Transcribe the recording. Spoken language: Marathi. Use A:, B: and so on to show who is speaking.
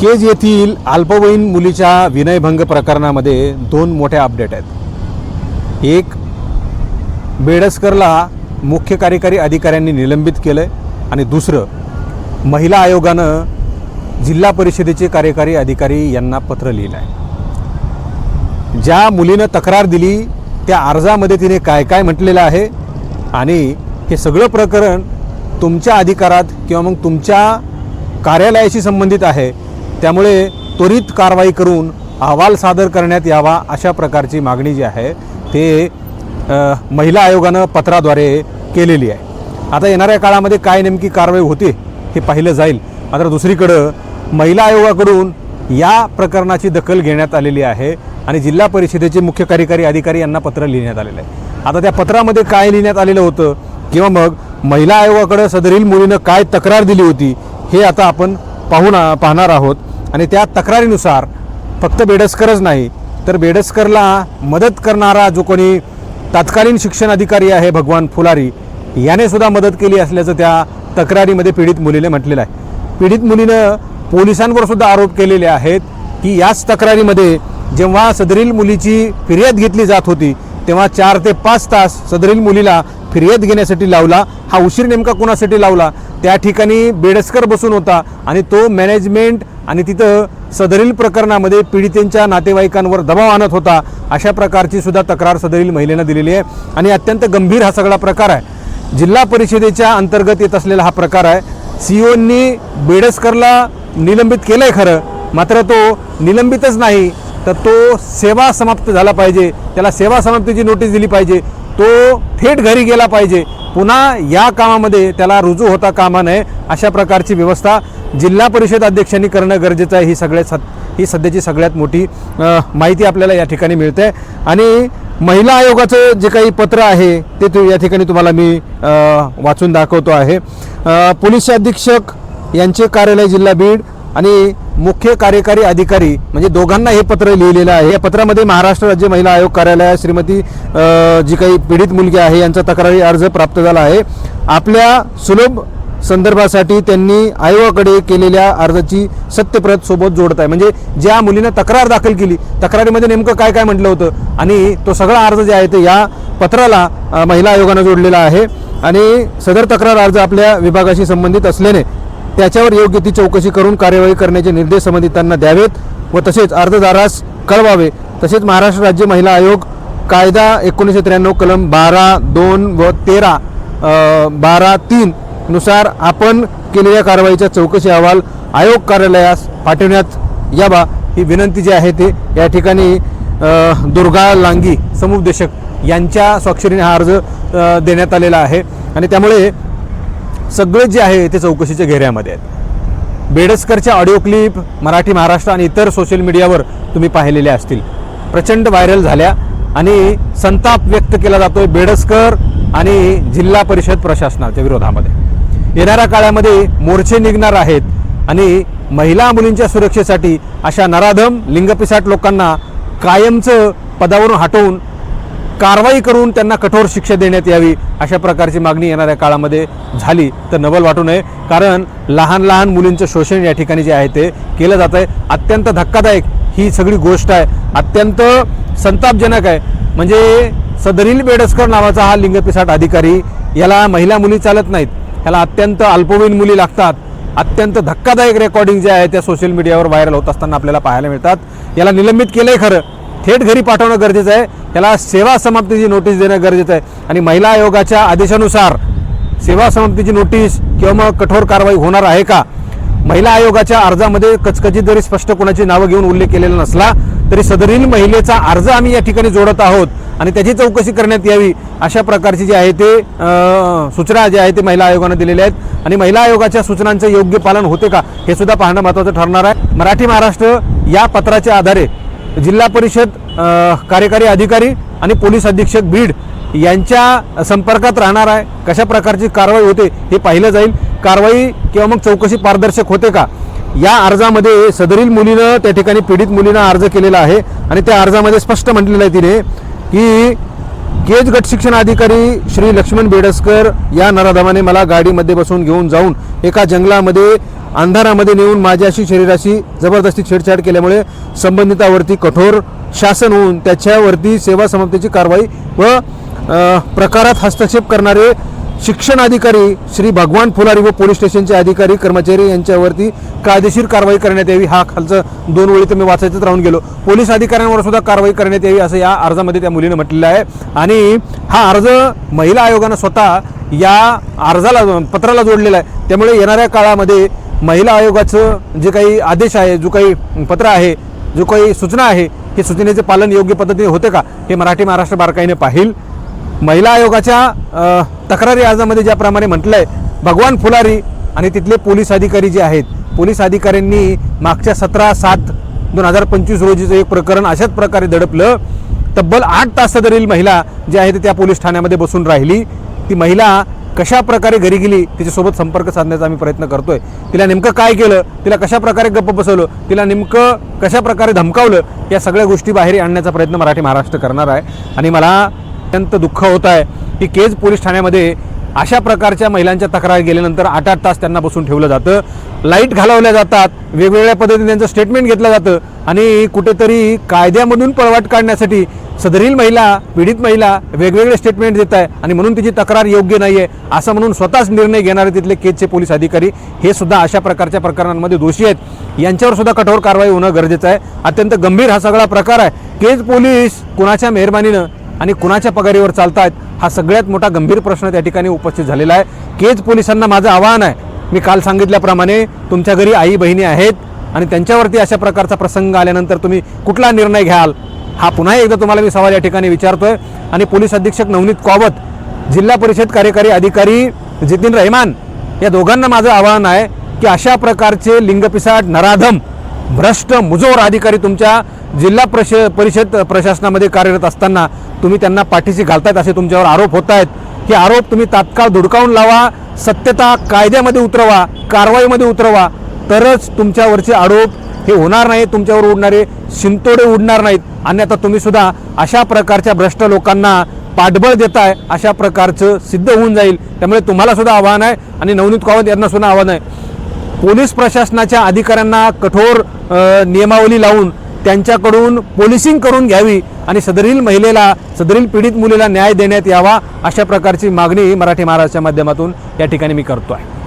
A: केज येथील अल्पवयीन मुलीच्या विनयभंग प्रकरणामध्ये दोन मोठ्या अपडेट आहेत. एक बेडसकरला मुख्य कार्यकारी अधिकाऱ्यांनी निलंबित केलं आहे आणि दुसरं महिला आयोगानं जिल्हा परिषदेचे कार्यकारी अधिकारी यांना पत्र लिहिलं आहे ज्या मुलीनं तक्रार दिली त्या अर्जामध्ये तिने काय काय म्हटलेलं आहे आणि हे सगळं प्रकरण तुमच्या अधिकारात किंवा मग तुमच्या कार्यालयाशी संबंधित आहे त्यामुळे त्वरित कारवाई करून अहवाल सादर करण्यात यावा अशा प्रकारची मागणी जी आहे ते महिला आयोगानं पत्राद्वारे केलेली आहे. आता येणाऱ्या काळामध्ये काय नेमकी कारवाई होते हे पाहिलं जाईल. मात्र दुसरीकडं महिला आयोगाकडून या प्रकरणाची दखल घेण्यात आलेली आहे आणि जिल्हा परिषदेचे मुख्य कार्यकारी अधिकारी यांना पत्र लिहिण्यात आलेलं आहे. आता त्या पत्रामध्ये काय लिहिण्यात आलेलं होतं किंवा मग महिला आयोगाकडं सदरील मुलीनं काय तक्रार दिली होती हे आता आपण पाहून पाहणार आहोत. आणि त्या तक्रारीनुसार फक्त बेडसकरच नाही तर बेडसकरला मदत करणारा जो कोणी तत्कालीन शिक्षण अधिकारी आहे भगवान फुलारी याने सुद्धा मदत केली असल्याचं त्या तक्रारीमध्ये पीडित मुलीने म्हटलेलं आहे. पीडित मुलीनं पोलिसांवर सुद्धा आरोप केलेले आहेत की याच तक्रारीमध्ये जेव्हा सदरील मुलीची फिर्याद घेतली जात होती तेव्हा चार ते पाच तास सदरील मुलीला फिर्याद घेण्यासाठी लावला. हा उशीर नेमका कोणासाठी लावला? त्या ठिकाणी बेडसकर बसून होता आणि तो मॅनेजमेंट आणि तिथं सदरील प्रकरणामध्ये पीडितेंच्या नातेवाईकांवर दबाव आणत होता. अशा प्रकारची सुद्धा तक्रार सदरील महिलेनं दिलेली आहे आणि अत्यंत गंभीर हा सगळा प्रकार आहे. जिल्हा परिषदेच्या अंतर्गत येत असलेला हा प्रकार आहे. सीओनी बेडसकरला निलंबित केलं आहे खरं मात्र तो निलंबितच नाही. तर तो सेवा समाप्त झाला पाहिजे. त्याला सेवा समाप्तीची नोटीस दिली पाहिजे. तो थेट घरी गेला पाहिजे. पुन्हा या कामामध्ये त्याला रुजू होता कामा नये अशा प्रकारची व्यवस्था जिल्हा परिषद अध्यक्षांनी करणं गरजेचं आहे. ही सगळ्यात सत ही सध्याची सगळ्यात मोठी माहिती आपल्याला या ठिकाणी मिळते. आणि महिला आयोगाचं जे काही पत्र आहे ते तु- या ठिकाणी तुम्हाला मी वाचून दाखवतो आहे. पोलीस अधीक्षक यांचे कार्यालय जिल्हा बीड आणि मुख्य कार्यकारी अधिकारी म्हणजे दोघांना हे पत्र लिहिलेलं आहे. या पत्रामध्ये महाराष्ट्र राज्य महिला आयोग कार्यालयात श्रीमती जी काही पीडित मुलगी आहे यांचा तक्रारी अर्ज प्राप्त झाला आहे. आपल्या सुलभ संदर्भासाठी त्यांनी आयोगाकडे केलेल्या अर्जाची सत्यप्रत सोबत जोडत आहे. म्हणजे ज्या मुलीनं तक्रार दाखल केली तक्रारीमध्ये नेमकं काय काय म्हटलं होतं आणि तो सगळा अर्ज जे आहे ते या पत्राला महिला आयोगानं जोडलेला आहे. आणि सदर तक्रार अर्ज आपल्या विभागाशी संबंधित असल्याने त्याच्यावर योग्य ती चौकशी करून कार्यवाही करण्याचे निर्देश संबंधितांना द्यावेत व तसेच अर्जदारास कळवावे. तसेच महाराष्ट्र राज्य महिला आयोग कायदा एकोणीसशे त्र्याण्णव कलम बारा दोन व तेरा बारा तीन नुसार आपण केलेल्या कारवाईचा चौकशी अहवाल आयोग कार्यालयास पाठवण्यात यावा ही विनंती जी आहे ते या ठिकाणी दुर्गा लांगी समुपदेशक यांच्या स्वाक्षरीने हा अर्ज देण्यात आलेला आहे. आणि त्यामुळे सगळे जे आहे ते चौकशीच्या घेऱ्यामध्ये आहेत. बेडसकरच्या ऑडिओ क्लिप मराठी महाराष्ट्र आणि इतर सोशल मीडियावर तुम्ही पाहिलेल्या असतील. प्रचंड व्हायरल झाल्या आणि संताप व्यक्त केला जातोय बेडसकर आणि जिल्हा परिषद प्रशासनाच्या विरोधामध्ये. येणाऱ्या काळामध्ये मोर्चे निघणार आहेत आणि महिला मुलींच्या सुरक्षेसाठी अशा नराधम लिंगपिसाट लोकांना कायमचं पदावरून हटवून कारवाई करून त्यांना कठोर शिक्षा देण्यात यावी अशा प्रकारची मागणी येणाऱ्या काळामध्ये झाली तर नवल वाटू नये. कारण लहान लहान मुलींचं शोषण या ठिकाणी जे आहे ते केलं जात आहे अत्यंत धक्कादायक ही सगळी गोष्ट आहे. अत्यंत संतापजनक आहे. म्हणजे सदरील बेडसकर नावाचा हा लिंगपिसाट अधिकारी याला महिला मुली चालत नाहीत. ह्याला अत्यंत अल्पवयीन मुली लागतात. अत्यंत धक्कादायक रेकॉर्डिंग जे आहे त्या सोशल मीडियावर व्हायरल होत असताना आपल्याला पाहायला मिळतात. याला निलंबित केलंय खरं. थेट घरी पाठवणं गरजेचं आहे. त्याला सेवा समाप्तीची नोटीस देणं गरजेचं आहे. आणि महिला आयोगाच्या आदेशानुसार सेवा समाप्तीची नोटीस किंवा मग कठोर कारवाई होणार आहे का? महिला आयोगाच्या अर्जामध्ये कचकचित जरी स्पष्ट कोणाची नावं घेऊन उल्लेख केलेला नसला तरी सदरील महिलेचा अर्ज आम्ही या ठिकाणी जोडत आहोत आणि त्याची चौकशी करण्यात यावी अशा प्रकारची जी आहे ते सूचना ज्या आहे ते महिला आयोगानं दिलेल्या आहेत. आणि महिला आयोगाच्या सूचनांचं योग्य पालन होते का हे सुद्धा पाहणं महत्त्वाचं ठरणार आहे. मराठी महाराष्ट्र या पत्राच्या आधारे जिल्हा परिषद कार्यकारी अधिकारी आणि पोलीस अधीक्षक बीड यांच्या संपर्कात राहणार आहे. कशा प्रकारची कारवाई होते हे पाहिलं जाईल. कारवाई किंवा मग चौकशी पारदर्शक होते का? या अर्जामध्ये सदरील मुलीनं त्या ठिकाणी पीडित मुलीनं अर्ज केलेला आहे आणि त्या अर्जामध्ये स्पष्ट म्हटलेलं आहे तिने की केज गट शिक्षण अधिकारी श्री लक्ष्मण बेडसकर या नराधमाने मला गाडीमध्ये बसून घेऊन जाऊन एका जंगलामध्ये अंधारामध्ये नेऊन माझ्याशी शरीराशी जबरदस्ती छेडछाड केल्यामुळे संबंधितावरती कठोर शासन होऊन त्याच्यावरती सेवा समाप्तीची कारवाई व प्रकारात हस्तक्षेप करणारे शिक्षण अधिकारी श्री भगवान फुलारी व पोलीस स्टेशनचे अधिकारी कर्मचारी यांच्यावरती कायदेशीर कारवाई करण्यात यावी. हा खालचं दोन वेळी तर मी वाचायचंच राहून गेलो. पोलीस अधिकाऱ्यांवर सुद्धा कारवाई करण्यात यावी असं या अर्जामध्ये त्या मुलीनं म्हटलेलं आहे. आणि हा अर्ज महिला आयोगानं स्वतः या अर्जाला पत्राला जोडलेला आहे. त्यामुळे येणाऱ्या काळामध्ये महिला आयोगाचं जे काही आदेश आहे जो काही पत्र आहे जो काही सूचना आहे हे सूचनेचे पालन योग्य पद्धतीने होते का हे मराठी महाराष्ट्र बारकाईने पाहिल. महिला आयोगाच्या तक्रारी अर्जामध्ये ज्याप्रमाणे म्हटलं आहे भगवान फुलारी आणि तिथले पोलीस अधिकारी जे आहेत पोलीस अधिकाऱ्यांनी मागच्या सतरा सात दोन हजार पंचवीस रोजीचं एक प्रकरण अशाच प्रकारे दडपलं. तब्बल आठ तासादरील महिला जी आहे ती त्या पोलीस ठाण्यामध्ये बसून राहिली. ती महिला कशा प्रकारे घरी गेली तिच्यासोबत संपर्क साधण्याचा आम्ही प्रयत्न करतोय. तिला नेमकं काय केलं तिला कशा प्रकारे गप्प बसवलं तिला नेमकं कशा प्रकारे धमकावलं या सगळ्या गोष्टी बाहेर आणण्याचा प्रयत्न मराठी महाराष्ट्र करणार आहे. आणि मला अत्यंत दुःख होत आहे की केज पोलीस ठाण्यामध्ये अशा प्रकारच्या महिलांच्या तक्रारी गेल्यानंतर आठ आठ तास त्यांना बसून ठेवलं जातं. लाइट घालवल्या जातात वेगवेगळ्या पद्धतीने त्यांचं स्टेटमेंट घेतलं जातं. आणि कुठेतरी कायद्यामधून पळवाट काढण्यासाठी सदरील महिला पीडित महिला वेगवेगळे स्टेटमेंट देत आहे आणि म्हणून तिची तक्रार योग्य नाही आहे असं म्हणून स्वतःच निर्णय घेणारे तिथले केजचे पोलीस अधिकारी हे सुद्धा अशा प्रकारच्या प्रकरणांमध्ये दोषी आहेत. यांच्यावर सुद्धा कठोर कारवाई होणं गरजेचं आहे. अत्यंत गंभीर हा सगळा प्रकार आहे. केज पोलीस कुणाच्या मेहरबानीनं आणि कुणाच्या पगारीवर चालतात हा सगळ्यात मोठा गंभीर प्रश्न त्या ठिकाणी उपस्थित झालेला आहे. केज पोलिसांना माझं आवाहन आहे. मी काल सांगितल्याप्रमाणे तुमच्या घरी आई बहिणी आहेत आणि त्यांच्यावरती अशा प्रकारचा प्रसंग आल्यानंतर तुम्ही कुठला निर्णय घ्याल? हा पुन्हा एकदा तुम्हाला मी सवाल या ठिकाणी विचारतोय. आणि पोलीस अधीक्षक नवनीत कॉवत जिल्हा परिषद कार्यकारी अधिकारी जितीन रहमान या दोघांना माझं आवाहन आहे की अशा प्रकारचे लिंगपिसाट नराधम भ्रष्ट मुजोर अधिकारी तुमच्या जिल्हा प्रश परिषद प्रशासनामध्ये कार्यरत असताना तुम्ही त्यांना पाठीशी घालतायत असे तुमच्यावर आरोप होत आहेत हे आरोप तुम्ही तात्काळ धुडकावून लावा सत्यता कायद्यामध्ये उतरवा कारवाईमध्ये उतरवा तरच तुमच्यावरचे आरोप हे होणार नाही तुमच्यावर उडणारे शिंतोडे उडणार नाहीत. आणि आता तुम्ही सुद्धा अशा प्रकारच्या भ्रष्ट लोकांना पाठबळ देताय अशा प्रकारचं सिद्ध होऊन जाईल. त्यामुळे तुम्हाला सुद्धा आव्हान आहे आणि नवनीत कावत यांना सुद्धा आव्हान आहे. पोलीस प्रशासनाच्या अधिकाऱ्यांना कठोर नियमावली लावून त्यांच्याकडून पोलिसिंग करून घ्यावी आणि सदरील महिलेला सदरील पीडित मुलीला न्याय देण्यात यावा अशा प्रकारची मागणी मराठी महाराष्ट्राच्या माध्यमातून या ठिकाणी मी करतो आहे